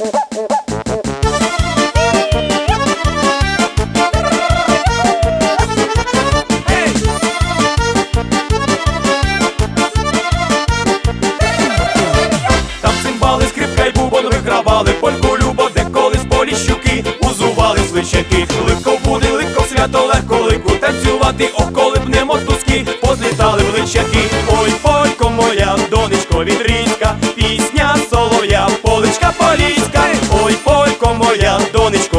Там цимбали, скрипка й бубон вигравали, польку любо, де колись поліщуки, узували свищаки, легко буде, легко свято, легко лику танцювати, ох, коли б не мотузки, позлітали в личаки.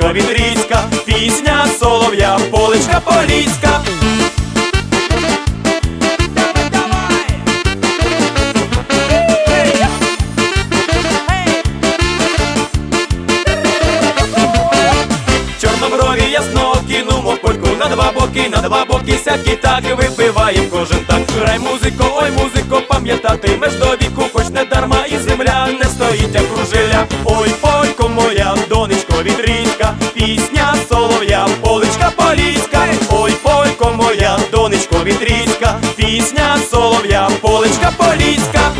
моя, донечко вітрійська, пісня солов'я, поличка поліська. Чорноброві ясно кинумо польку на два боки, на два боки сякі так випиваєм кожен так. Грай музико, ой музико, пам'ятатимеш до віку, хоч не дарма і земля не стоїть, як кружиля. Ой, вітрійська, пісня солов'я, поличка поліська.